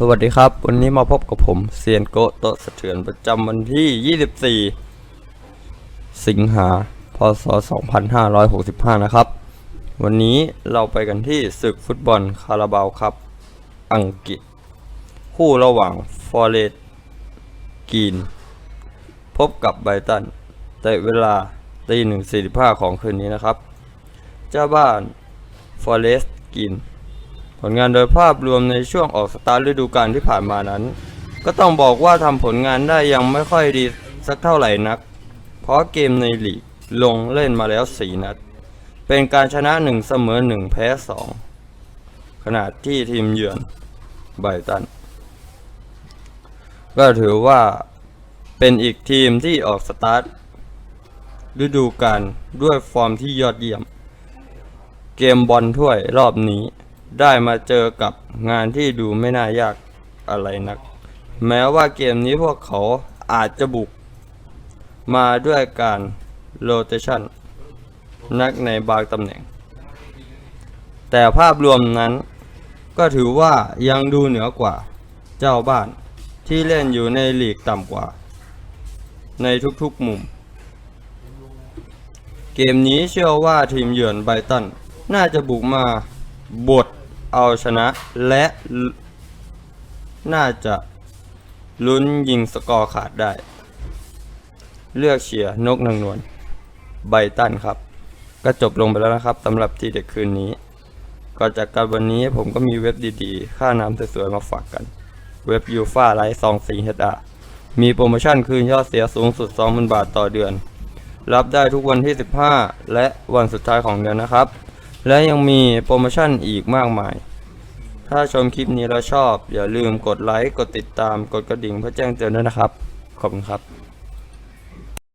สวัสดีครับ วันนี้มาพบกับผมเซียนโกโตะสะเทือนประจำวันที่ 24 สิงหา พศ 2565 นะครับ วันนี้เราไปกันที่ศึกฟุตบอลคาราบาวครับ อังกฤษ คู่ระหว่างฟอเรสต์กีน พบกับไบตันแต่เวลาตีหนึ่งสี่ห้าของคืนนี้นะครับ เจ้าบ้านฟอเรสต์กีน ผลงานโดยภาพรวมในช่วงออกสตาร์ทฤดูกาลที่ผ่านมานั้น ก็ต้องบอกว่าทำผลงานได้ยังไม่ค่อยดีสักเท่าไหร่นัก เพราะเกมในลีกลงเล่นมาแล้ว 4 นัด เป็นการชนะ 1 เสมอ 1 แพ้ 2 ขณะที่ทีมเยือนไบตัน ก็ถือว่าเป็นอีกทีมที่ออกสตาร์ทฤดูกาลด้วยฟอร์มที่ยอดเยี่ยม เกมบอลถ้วยรอบนี้ ได้มาเจอกับงานที่ดูไม่น่ายากอะไรนัก แม้ว่าเกมนี้พวกเขาอาจจะบุก มาด้วยการโรเตชันนักในบางตำแหน่ง แต่ภาพรวมนั้นก็ถือว่ายังดูเหนือกว่าเจ้าบ้านที่เล่นอยู่ในลีกต่ำกว่า ในทุกๆมุม เกมนี้เชื่อว่าทีมเยือนไบตัน น่าจะบุกมา บดเอาชนะและน่าจะลุ้นยิงสกอร์ขาดได้ เลือกเชียร์นกนางนวลไบตันครับ ก็จบลงไปแล้วนะครับสำหรับทีเด็กคืนนี้ก่อนจากกันวันนี้ผมก็มีเว็บดีๆ ค่าน้ำสวยๆมาฝากกัน เว็บยูฟาไลท์ซองสีเฮดอามีโปรโมชั่นคืนยอดเสียสูงสุด20,000 บาทต่อเดือน รับได้ทุกวันที่ 15 และวันสุดท้ายของเดือนนะครับ และยังมีโปรโมชั่นอีกมากมาย ถ้าชมคลิปนี้แล้วชอบ อย่าลืมกดไลค์ กดติดตาม กดกระดิ่งเพื่อแจ้งเตือนด้วยนะครับ ขอบคุณครับ